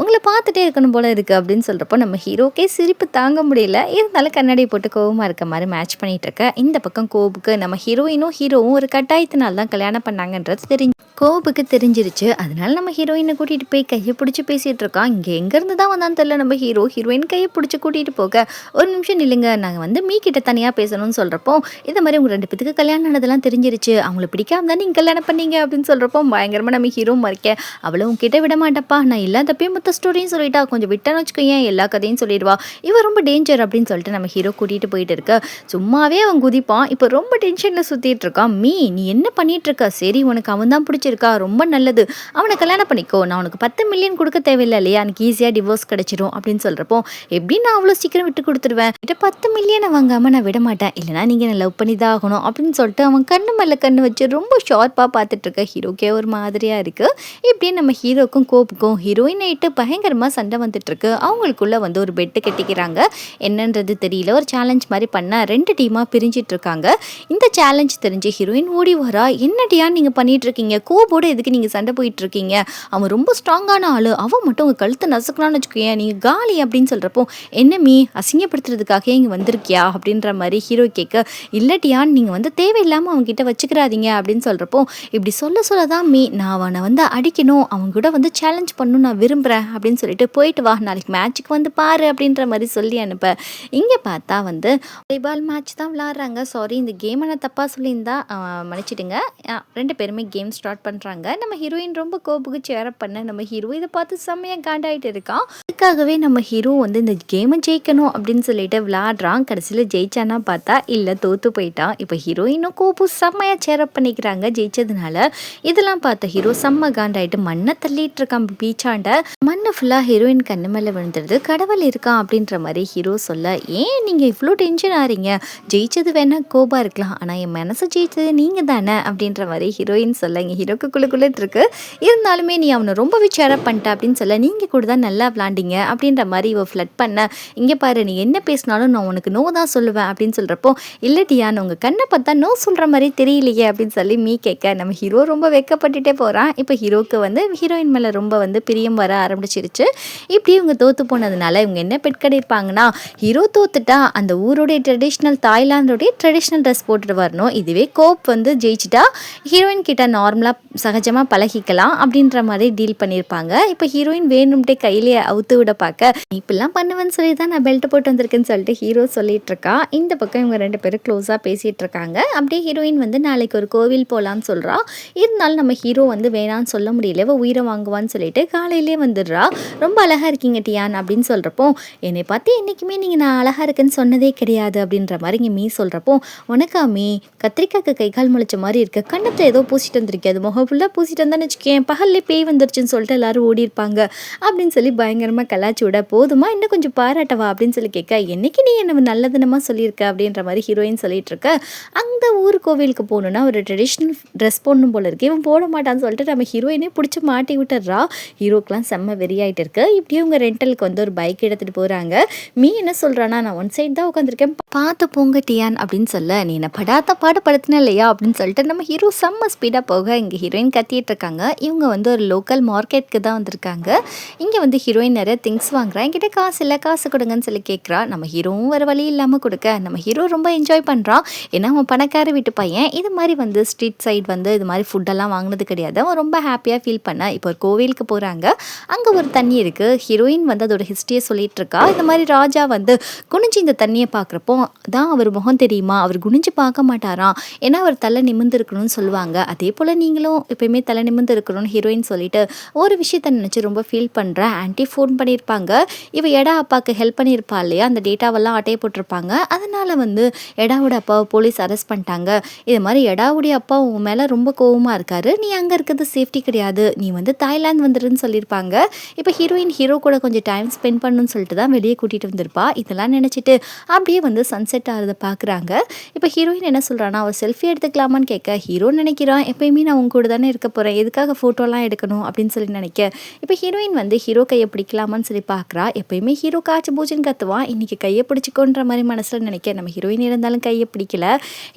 S1: உங்களை பார்த்துட்டே இருக்கணும் போல இருக்குது அப்படின்னு சொல்கிறப்போ நம்ம ஹீரோக்கே சிரிப்பு தாங்க முடியல. இருந்தாலும் கண்ணாடி போட்டு கோபமாக இருக்க மாதிரி மேட்ச் பண்ணிட்டு இருக்க. இந்த பக்கம் கோபுக்கு நம்ம ஹீரோயினும் ஹீரோவும் ஒரு கட்டாயத்தினால தான் கல்யாணம் பண்ணாங்கன்றது தெரிஞ்சு கோபுக்கு தெரிஞ்சிருச்சு. அதனால நம்ம ஹீரோயினை கூட்டிகிட்டு போய் கையை பிடிச்சி பேசிகிட்டு இருக்கோம். இங்கே எங்கேருந்து தான் வந்தான்னு தெரியல. நம்ம ஹீரோ ஹீரோயின் கையை பிடிச்சி கூட்டிகிட்டு போக. ஒரு நிமிஷம் நில்லுங்க. நாங்கள் வந்து மீ கிட்ட தனியாக பேசணும்னு சொல்கிறப்போ இந்த மாதிரி உங்கள் ரெண்டு பேத்துக்கு கல்யாணம் ஆனதெல்லாம் தெரிஞ்சிருச்சு. அவங்கள பிடிக்காம தான் நீங்கள் கல்யாணம் பண்ணீங்க? அப்படின்னு சொல்கிறப்போ பயங்கரமாக நம்ம ஹீரோ மறைக்க அவளை உங்ககிட்ட விட மாட்டப்பா. நான் எல்லா தப்பையும் மொத்த ஸ்டோரியும் சொல்லிட்டா. கொஞ்சம் விட்டான்னு வச்சுக்கோங்க எல்லா கதையும் சொல்லிடுவா. இவன் ரொம்ப டேஞ்சர் அப்படின்னு சொல்லிட்டு நம்ம ஹீரோ கூட்டிகிட்டு போயிட்டு இருக்க. சும்மாவே அவன் குதிப்பான். இப்போ ரொம்ப டென்ஷனில் சுற்றிட்டு இருக்கான். மீ நீ என்ன பண்ணிட்டு இருக்க? சரி உனக்கு அவன் தான் பிடிச்சிருக்கா. இருக்கா? ரொம்ப நல்லது. அவனை கல்யாணம் பண்ணிக்கோ. நான் உனக்கு பத்து மில்லியன் கொடுக்க தேவையில்லை இல்லையா? எனக்கு ஈஸியாக டிவோர்ஸ் கிடைச்சிரும் அப்படின்னு சொல்கிறப்போ எப்படி நான் அவ்வளோ சீக்கிரம் விட்டு கொடுத்துருவேன்? கிட்ட பத்து மில்லியனை வாங்காமல் நான் விட மாட்டேன். இல்லைனா நீங்கள் என்ன லவ் பண்ணி தான் ஆகணும். அப்படின்னு சொல்லிட்டு அவன் கண்ணு மேலே கண்ணு வச்சு ரொம்ப ஷார்ப்பாக பார்த்துட்டு இருக்க ஹீரோக்கே ஒரு மாதிரியாக இருக்குது இப்படியே நம்ம ஹீரோக்கும் கோப்புக்கும் ஹீரோயின் இட்டு பயங்கரமாக சண்டை வந்துட்டு இருக்கு. அவங்களுக்குள்ள வந்து ஒரு பெட்டு கட்டிக்கிறாங்க. என்னன்றது தெரியல. ஒரு சேலஞ்ச் மாதிரி பண்ணால் ரெண்டு டீமாக பிரிஞ்சிட்டு இருக்காங்க. இந்த சேலஞ்ச் தெரிஞ்சு ஹீரோயின் ஓடி வரா. என்னடியா நீங்கள் பண்ணிட்டு இருக்கீங்க? கோபோட எதுக்கு நீங்கள் சண்டை போயிட்டு இருக்கீங்க அவன் ரொம்ப ஸ்ட்ராங்கான ஆள். அவன் மட்டும் உங்கள் கழுத்தை நசுக்கலாம்னு வச்சுக்கோங்க நீங்கள் காலி அப்படின்னு சொல்கிறப்போ என்ன மீ அசிங்கப்படுத்துறதுக்காக இங்கே வந்திருக்கியா? அப்படின்ற மாதிரி ஹீரோ கேட்க இல்லட்டியான்னு நீங்கள் வந்து தேவையில்லாமல் அவன்கிட்ட வச்சுக்கிறாதீங்க. அப்படின்னு சொல்கிறப்போ இப்படி சொல்ல சொல்ல தான் மீ நான் அவனை வந்து அடிக்கணும். அவன் கூட வந்து சேலஞ்ச் பண்ணணும் நான் விரும்புகிறேன் அப்படின்னு சொல்லிட்டு போயிட்டு வா நாளைக்கு மேட்ச்சுக்கு வந்து பாரு. அப்படின்ற மாதிரி சொல்லி அனுப்ப. இங்கே பார்த்தா வந்து வாலிபால் மேட்ச் தான் விளாட்றாங்க. சாரி இந்த கேமை நான் தப்பாக சொல்லியிருந்தா மன்னிச்சிடுங்க. ரெண்டு பேருமே கேம் ஸ்டார்ட் பண்ணுறாங்க நம்ம ஹீரோயின் ரொம்ப கோப்புக்கு சேரப் பண்ண. நம்ம ஹீரோ இதை பார்த்து செம்மையாக காண்டாயிட்டு இருக்கான். அதுக்காகவே நம்ம ஹீரோ வந்து இந்த கேமை ஜெயிக்கணும் அப்படின்னு சொல்லிட்டு விளாடுறான் கடைசியில் ஜெயிச்சானா பார்த்தா இல்லை தோற்று போயிட்டான். இப்போ ஹீரோயினும் கோப்பு செம்மையாக சேரப் பண்ணிக்கிறாங்க ஜெயிச்சதுனால. இதெல்லாம் பார்த்த ஹீரோ செம்ம காண்டாயிட்டு மண்ணை தள்ளிட்டு இருக்கான் பீச்சாண்ட. மண்ணை ஃபுல்லாக ஹீரோயின் கண்ணு மேலே விழுந்துடுது. கடவுள் இருக்கான் அப்படின்ற மாதிரி ஹீரோ சொல்ல ஏன் நீங்கள் இவ்வளோ டென்ஷன் ஆறீங்க? ஜெயிச்சது வேணால் கோபா இருக்கலாம். ஆனால் என் மனசு ஜெயிச்சது நீங்கள் தானே அப்படின்ற மாதிரி ஹீரோயின் சொல்ல ஹீரோ அளவுக்கு குழு இருக்குது இருந்தாலுமே நீ அவனை ரொம்ப சேரப் பண்ணிட்ட அப்படின்னு சொல்ல நீங்கள் கூட தான் நல்லா விளாண்டிங்க அப்படின்ற மாதிரி இவ ஃப்ளட் பண்ண இங்கே பாரு நீ என்ன பேசினாலும் நான் உனக்கு நோ தான் சொல்லுவேன் அப்படின்னு சொல்கிறப்போ இல்லட்டியான்னு உங்கள் கண்ணை பார்த்தா நோ சொல்கிற மாதிரி தெரியலையே அப்படின்னு சொல்லி மீ கேட்க நம்ம ஹீரோ ரொம்ப வெக்கப்பட்டுட்டே போகிறான் இப்போ ஹீரோக்கு வந்து ஹீரோயின் மேலே ரொம்ப வந்து பிரியம் வர ஆரம்பிச்சிருச்சு. இப்படி இவங்க தோற்று போனதுனால இவங்க என்ன பெட் இருப்பாங்கன்னா ஹீரோ தோத்துட்டா அந்த ஊருடைய ட்ரெடிஷ்னல் தாய்லாந்தோடைய ட்ரெடிஷ்னல் ட்ரெஸ் போட்டுட்டு வரணும். இதுவே கோப் வந்து ஜெயிச்சிட்டா ஹீரோயின் கிட்ட நார்மலாக சகஜமாக பழகிக்கலாம் அப்படின்ற மாதிரி டீல் பண்ணியிருப்பாங்க இப்போ ஹீரோயின் வேணும்ட்டே கையிலே அவுத்து விட பார்க்க இப்படிலாம் பண்ணுவேன்னு சொல்லி தான் நான் பெல்ட் போட்டு வந்திருக்கேன்னு சொல்லிட்டு ஹீரோ சொல்லிட்டு இருக்கா? இந்த பக்கம் இவங்க ரெண்டு பேரும் க்ளோஸாக பேசிகிட்டு இருக்காங்க. அப்படியே ஹீரோயின் வந்து நாளைக்கு ஒரு கோவில் போகலான்னு சொல்கிறா இருந்தாலும் நம்ம ஹீரோ வந்து வேணான்னு சொல்ல முடியல. உயிரை வாங்குவான்னு சொல்லிட்டு காலையிலே வந்துடுறா. ரொம்ப அழகாக இருக்கீங்க டியான் அப்படின்னு சொல்கிறப்போ என்னை பார்த்து என்றைக்குமே நீங்கள் நான் அழகாக இருக்கேன்னு சொன்னதே கிடையாது அப்படின்ற மாதிரி இங்கே மீ சொல்கிறப்போ உனக்கா மீ கத்திரிக்காய்க்கு கை கால் முளைச்ச மாதிரி இருக்க. கண்ணத்தில் ஏதோ பூசிட்டு வந்திருக்கே அது முகம் ஃபுல்லாக பூசிட்டு வந்தான்னு வச்சுக்கேன் பகல்லே பேய் வந்துருச்சுன்னு சொல்லிட்டு எல்லாரும் ஓடி இருப்பாங்க அப்படின்னு சொல்லி பயங்கரமாக கலாச்சி விட போதுமா இன்னும் கொஞ்சம் பாராட்டவா? அப்படின்னு சொல்லி கேட்க என்னைக்கு நீ என்ன நல்லதுனமா சொல்லியிருக்க? அப்படின்ற மாதிரி ஹீரோயின் சொல்லிட்டு இருக்க அந்த ஊர் கோவிலுக்கு போகணுன்னா ஒரு ட்ரெடிஷ்னல் ட்ரெஸ் போடணும் போல இருக்கு இவன் போட மாட்டான்னு சொல்லிட்டு நம்ம ஹீரோயினே பிடிச்சி மாட்டி விட்டுறா ஹீரோக்கெலாம் செம்ம வெறியாயிட்டு இருக்கு. இப்படியே இவங்க ரெண்டலுக்கு வந்து ஒரு பைக் எடுத்துகிட்டு போகிறாங்க மீ என்ன சொல்கிறானா நான் ஒன் சைடு தான் உட்காந்துருக்கேன் பார்த்து போங்க டியான் அப்படின்னு சொல்ல நீ என்ன படாத பாடு படுத்தின இல்லையா? அப்படின்னு சொல்லிட்டு நம்ம ஹீரோ செம்ம ஸ்பீடாக போக இங்கே ஹீரோயின் கத்திட்டு இருக்காங்க இவங்க வந்து ஒரு லோக்கல் மார்க்கெட்டுக்கு தான் வந்திருக்காங்க. இங்கே வந்து ஹீரோயின் நிறைய திங்ஸ் வாங்குறா. என்கிட்ட காசு இல்லை காசு கொடுங்கன்னு சொல்லி கேட்குறா நம்ம ஹீரோவும் வேறு வழி இல்லாமல் கொடுக்க. நம்ம ஹீரோ ரொம்ப என்ஜாய் பண்ணுறான் ஏன்னா அவன் பணக்கார வீட்டு பையன். இது மாதிரி வந்து ஸ்ட்ரீட் சைடு வந்து இது மாதிரி ஃபுட்டெல்லாம் வாங்கினது கிடையாது. அவன் ரொம்ப ஹாப்பியாக ஃபீல் பண்ண. இப்போ ஒரு கோவிலுக்கு போகிறாங்க அங்கே ஒரு தண்ணி இருக்குது ஹீரோயின் வந்து அதோட ஹிஸ்ட்ரியை சொல்லிட்டு இருக்கா இந்த மாதிரி ராஜா வந்து குனிஞ்சு இந்த தண்ணியை பார்க்குறப்போ தான் அவர் முகம் தெரியுமா? அவர் குனிஞ்சு பார்க்க மாட்டாராம் ஏன்னா அவர் தலை நிமிர்ந்து இருக்கணும்னு சொல்லுவாங்க. அதே போல் நீங்களும் எப்பயுமே தலை நிமிர்ந்து இருக்கணும்னு ஹீரோயின் சொல்லிட்டு ஒரு விஷயத்த நினச்சி ரொம்ப ஃபீல் பண்ணுறேன் ஆன்ட்டி ஃபோன் பண்ணியிருப்பாங்க. இவ எடா அப்பாவுக்கு ஹெல்ப் பண்ணியிருப்பா இல்லையா? அந்த டேட்டாவெல்லாம் அட்டையை போட்டிருப்பாங்க. அதனால் வந்து எடாவோட அப்பாவை போலீஸ் அரெஸ்ட் பண்ணிட்டாங்க. இது மாதிரி எடாவுடைய அப்பா உன் மேலே ரொம்ப கோவமாக இருக்காரு. நீ அங்கே இருக்கிறது சேஃப்டி கிடையாது. நீ வந்து தாய்லாந்து வந்துடுன்னு சொல்லியிருப்பாங்க. இப்போ ஹீரோயின் ஹீரோ கூட கொஞ்சம் டைம் ஸ்பெண்ட் பண்ணணும்னு சொல்லிட்டு தான் வெளியே கூட்டிகிட்டு வந்திருப்பா. இதெல்லாம் நினச்சிட்டு அப்படியே வந்து சன்செட் ஆகிறத பார்க்குறாங்க இப்போ ஹீரோயின் என்ன சொல்கிறான்னா அவள் செல்ஃபி எடுத்துக்கலாமான்னு கேட்க ஹீரோ நினைக்கிறான். எப்பயுமே நான் உங்க கூட தானே இருக்க போகிறேன் எதுக்காக ஃபோட்டோலாம் எடுக்கணும் அப்படின்னு சொல்லி நினைக்க? இப்போ ஹீரோயின் வந்து ஹீரோ கையை பிடிக்கலாமான்னு சொல்லி பார்க்குறா எப்பயுமே ஹீரோ காய்ச்சி பூச்சின்னு கத்துவான். இன்றைக்கி கையை பிடிச்சிக்கோன்ற மாதிரி மனசில் நினைக்க நம்ம ஹீரோயின் இருந்தாலும் கையை பிடிக்கல.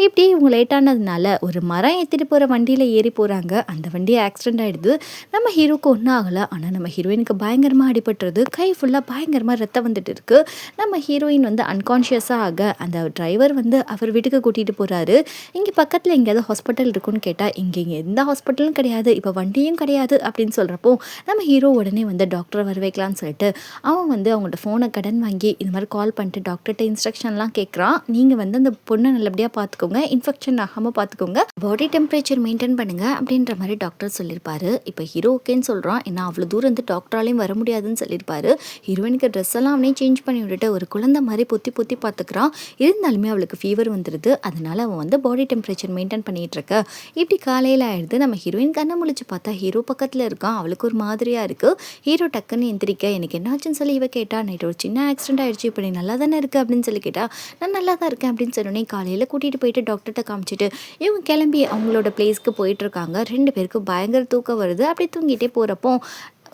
S1: இப்படி இவங்க லேட்டானதுனால ஒரு மரம் ஏற்றிட்டு போகிற வண்டியில் ஏறி போகிறாங்க அந்த வண்டி ஆக்சிடென்ட் ஆகிடுது நம்ம ஹீரோக்கு ஒன்றும் ஆகலை. ஆனால் நம்ம ஹீரோயினுக்கு பயங்கரமாக அடிபட்டுறது கை ஃபுல்லாக பயங்கரமாக ரத்தம் வந்துட்டு இருக்கு. நம்ம ஹீரோயின் வந்து அன்கான்ஷியஸாக ஆக அந்த டிரைவர் வந்து அவர் வீட்டுக்கு கூட்டிகிட்டு போகிறாரு இங்கே பக்கத்தில் எங்கேயாவது ஹாஸ்பிட்டல் இருக்குன்னு கேட்டால் இங்கே இங்கே எந்த ஹாஸ்பிட்டலும் கிடையாது இப்போ வண்டியும் கிடையாது அப்படின்னு சொல்கிறப்போ நம்ம ஹீரோ உடனே வந்து டாக்டரை வர வைக்கலான்னு சொல்லிட்டு அவன் வந்து அவங்கள்ட்ட ஃபோனை கடன் வாங்கி இது மாதிரி கால் பண்ணிட்டு டாக்டர்கிட்ட இன்ஸ்ட்ரக்ஷன்லாம் கேட்குறான் நீங்கள் வந்து அந்த பொண்ணை நல்லபடியாக பார்த்துக்கோங்க இன்ஃபெக்ஷன் ஆகாமல் பார்த்துக்கோங்க பாடி டெம்பரேச்சர் மெயின்டைன் பண்ணுங்க அப்படின்ற மாதிரி டாக்டர் சொல்லியிருப்பாரு இப்போ ஹீரோ ஓகேன்னு சொல்கிறான் ஏன்னா அவ்வளோ தூரம் வந்து டாக்டராலையும் வர முடியாதுன்னு சொல்லியிருப்பாரு ஹீரோயினுக்கு ட்ரெஸ் எல்லாம் அவனே சேஞ்ச் பண்ணி விட்டுட்டு ஒரு குழந்தை மாதிரி பொத்தி பொத்தி பார்த்துக்கிறான் இருந்தாலுமே அவளுக்கு ஃபீவர் வந்துடுது அதனால அவன் வந்து பாடி டெம்பரேச்சர் மெயின்டைன் பண்ணிகிட்டு இருக்க. இப்படி காலையில் ஆயிடுது நம்ம ஹீரோயின் கண்ணை முழிச்சு பார்த்தா ஹீரோ பக்கத்தில் இருக்கான். அவளுக்கு ஒரு மாதிரியாக இருக்குது ஹீரோ டக்குன்னு எந்திரிக்க எனக்கு என்னாச்சுன்னு சொல்லி இவ கேட்டா நைட் ஒரு சின்ன ஆக்சிடென்ட் ஆயிடுச்சு. இப்படி நல்லா தானே இருக்குது அப்படின்னு சொல்லி கேட்டா நான் நல்லா தான் இருக்கேன். அப்படின்னு சொன்னோடனே காலையில் கூட்டிகிட்டு போயிட்டு டாக்டர்கிட்ட காமிச்சிட்டு இவங்க கிளம்பி அவங்களோட பிளேஸ்க்கு போயிட்டுருக்காங்க. ரெண்டு பேருக்கும் பயங்கர தூக்கம் வருது. அப்படி தூங்கிட்டே போகிறப்போ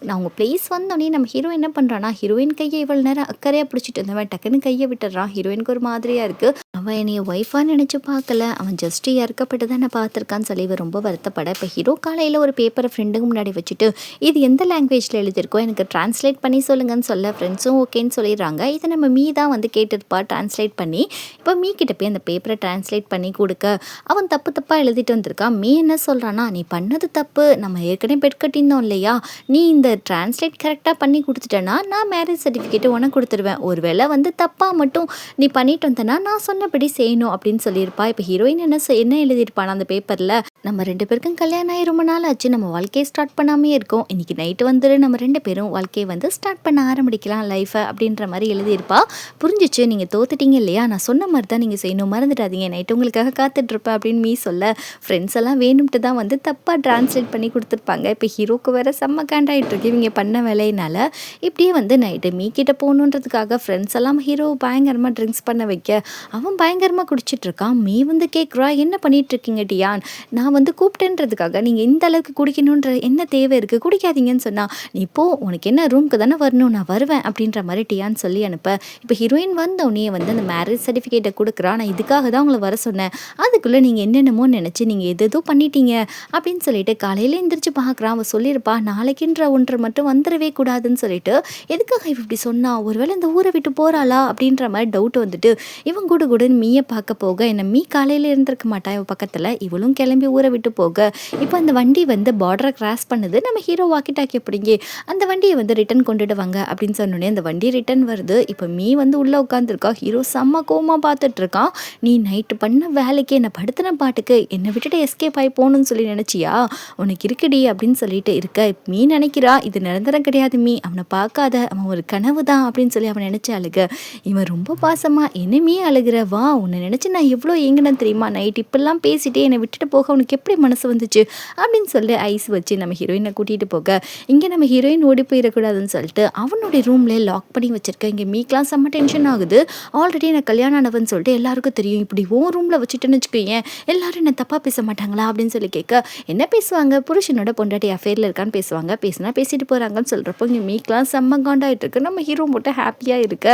S1: நான் அவங்க பிளேஸ் வந்தோடனே நம்ம ஹீரோ என்ன பண்ணுறான்னா ஹீரோயின் கையை இவ்வளோ நேரம் அக்கறையாக பிடிச்சிட்டு இருந்தவன். டக்குன்னு கையை விட்டுறான் ஹீரோயினுக்கு ஒரு மாதிரியாக இருக்குது அவன் என்னைய ஒய்ஃபாக நினச்சி பார்க்கல. அவன் ஜஸ்ட் இறக்கப்பட்டு தான் நான் பார்த்துருக்கான்னு சொல்லி ரொம்ப வருத்தப்பட. இப்போ ஹீரோ காலையில் ஒரு பேப்பரை ஃப்ரெண்டுக்கு முன்னாடி வச்சுட்டு இது எந்த லாங்குவேஜில் எழுதியிருக்கோ எனக்கு ட்ரான்ஸ்லேட் பண்ணி சொல்லுங்கன்னு சொல்ல ஃப்ரெண்ட்ஸும் ஓகேன்னு சொல்லிடுறாங்க. இதை நம்ம மீ தான் வந்து கேட்டிருப்பா ட்ரான்ஸ்லேட் பண்ணி. இப்போ மீ கிட்ட போய் அந்த பேப்பரை ட்ரான்ஸ்லேட் பண்ணி கொடுக்க. அவன் தப்பு தப்பாக எழுதிட்டு வந்திருக்கான் மீ என்ன சொல்கிறான்னா நீ பண்ணது தப்பு. நம்ம ஏற்கனவே பெட் கட்டியிருந்தோம் இல்லையா? நீ இந்த ட்ரான்ஸ்லேட் கரெக்டாக பண்ணி கொடுத்துட்டேன்னா நான் மேரேஜ் சர்டிஃபிகேட்டு உனக்கு கொடுத்துருவேன். ஒருவேளை வந்து தப்பாக மட்டும் நீ பண்ணிட்டு வந்தனா நான் சொன்னபடி செய்யணும் அப்படின்னு சொல்லியிருப்பா. இப்போ ஹீரோயின் என்ன என்ன எழுதியிருப்பான் அந்த பேப்பரில் நம்ம ரெண்டு பேருக்கும் கல்யாணம் ஆகி ரொம்ப நாள் ஆச்சு நம்ம வாழ்க்கையை ஸ்டார்ட் பண்ணாமே இருக்கோம். இன்னைக்கு நைட்டு வந்துட்டு நம்ம ரெண்டு பேரும் வாழ்க்கையை வந்து ஸ்டார்ட் பண்ண ஆரம்பிக்கலாம் லைஃப்பை அப்படின்ற மாதிரி எழுதியிருப்பா. புரிஞ்சிச்சு நீங்கள் தோத்துட்டீங்க இல்லையா? நான் சொன்ன மாதிரி தான் நீங்கள் செய்யணும். மறந்துடாதீங்க. நைட்டு உங்களுக்காக காத்துட்ருப்பேன் அப்படின்னு மீ சொல்ல. ஃப்ரெண்ட்ஸ் எல்லாம் வேணும்ட்டு தான் வந்து தப்பாக ட்ரான்ஸ்லேட் பண்ணி கொடுத்துருப்பாங்க. இப்போ ஹீரோக்கு வேறு செம்ம காண்டாயிட்டு இருக்கு. இவங்க பண்ண வேலையினால இப்படியே வந்து நைட்டு மீ கிட்ட போகணுன்றதுக்காக ஃப்ரெண்ட்ஸ் எல்லாம் ஹீரோ பயங்கரமாக ட்ரிங்க்ஸ் பண்ண வைக்க அவன் பயங்கரமாக குடிச்சிட்ருக்கான் மே வந்து கேட்குறா என்ன பண்ணிகிட்ருக்கீங்க டியான்? நான் வந்து கூப்பிட்டேன்றதுக்காக நீங்கள் இந்த அளவுக்கு குடிக்கணுன்ற என்ன தேவை இருக்குது குடிக்காதீங்கன்னு சொன்னா நீ போ உனக்கு என்ன ரூம்க்கு தானே வரணும்? நான் வருவேன் அப்படின்ற மாதிரி டியான் சொல்லி அனுப்ப. இப்போ ஹீரோயின் வந்தோடனே வந்து அந்த மேரேஜ் சர்டிஃபிகேட்டை கொடுக்குறா. நான் இதுக்காக தான் உங்களை வர சொன்னேன். அதுக்குள்ளே நீங்கள் என்னென்னமோ நினச்சி நீங்கள் எது எதோ பண்ணிட்டீங்க அப்படின்னு சொல்லிட்டு காலையில் எந்திரிச்சு பார்க்குறான் அவன் சொல்லியிருப்பா நாளைக்குன்ற ஒன்றை மட்டும் வந்துடவே கூடாதுன்னு சொல்லிட்டு எதுக்காக இவ இப்படி சொன்னா? ஒருவேளை இந்த ஊரை விட்டு போகிறாளா அப்படின்ற மாதிரி டவுட் வந்துட்டு இவன் கூட கூட மீயை பார்க்க போக என்ன மீ காலையில் இருந்திருக்க மாட்டா இவ பக்கத்தில். இவளும் கிளம்பி ஊரை விட்டு போக. இப்போ அந்த வண்டி வந்து பார்டரை கிராஸ் பண்ணுது. நம்ம ஹீரோ வாக்கி டாக்கி பிடிங்கி அந்த வண்டியை வந்து ரிட்டன் கொண்டுடுவாங்க அப்படின்னு சொன்னோடனே அந்த வண்டி ரிட்டன் வருது. இப்போ மீ வந்து உள்ளே உட்காந்துருக்கா ஹீரோ செம்ம கோமா பார்த்துட்டு இருக்கான் நீ நைட்டு பண்ண வேலைக்கு என்னை படுத்தின பாட்டுக்கு என்னை விட்டுட்டு எஸ்கேப் ஆகி போகணும்னு சொல்லி நினச்சியா? உனக்கு இருக்குடி அப்படின்னு சொல்லிட்டு இருக்க. மீ நினைக்கிறா இது நிரந்தரம் கிடையாது மீ. அவனை பார்க்காத. அவன் ஒரு கனவு தான் அப்படின்னு சொல்லி அவன் நினச்சி அழுக. இவன் ரொம்ப பாசமா என்னமே அழுகிற? வா உன்னை நினச்சி நான் எவ்வளோ ஏங்கினேன் தெரியுமா? நைட் இப்படிலாம் பேசிட்டே என்னை விட்டுட்டு போக உனக்கு எப்படி மனசு வந்துச்சு? அப்படின்னு சொல்லி ஐஸ் வச்சு நம்ம ஹீரோயினை கூட்டிகிட்டு போக. இங்கே நம்ம ஹீரோயின் ஓடி போயிடக்கூடாதுன்னு சொல்லிட்டு அவனுடைய ரூம்லேயே லாக் பண்ணி வச்சுருக்கேன் இங்கே மீக்கெலாம் செம்ம டென்ஷன் ஆகுது. ஆல்ரெடி நான் கல்யாணம் ஆனவன் சொல்லிட்டு எல்லாருக்கும் தெரியும். இப்படி ஓ ரூமில் வச்சுட்டேன்னு வச்சுக்கோயேன். எல்லாரும் என்ன தப்பாக பேச மாட்டாங்களா? அப்படின்னு சொல்லி கேட்க என்ன பேசுவாங்க? புருஷனோட பொண்டாட்டி அஃபேரில் இருக்கான்னு பேசுவாங்க. பேசினா பேசிட்டு போகிறாங்கன்னு சொல்கிறப்போ இங்கே மீக்கெலாம் செம்ம காண்டாயிட்டு இருக்கு. நம்ம ஹீரோ மட்டும் ஹாப்பியாக இருக்க.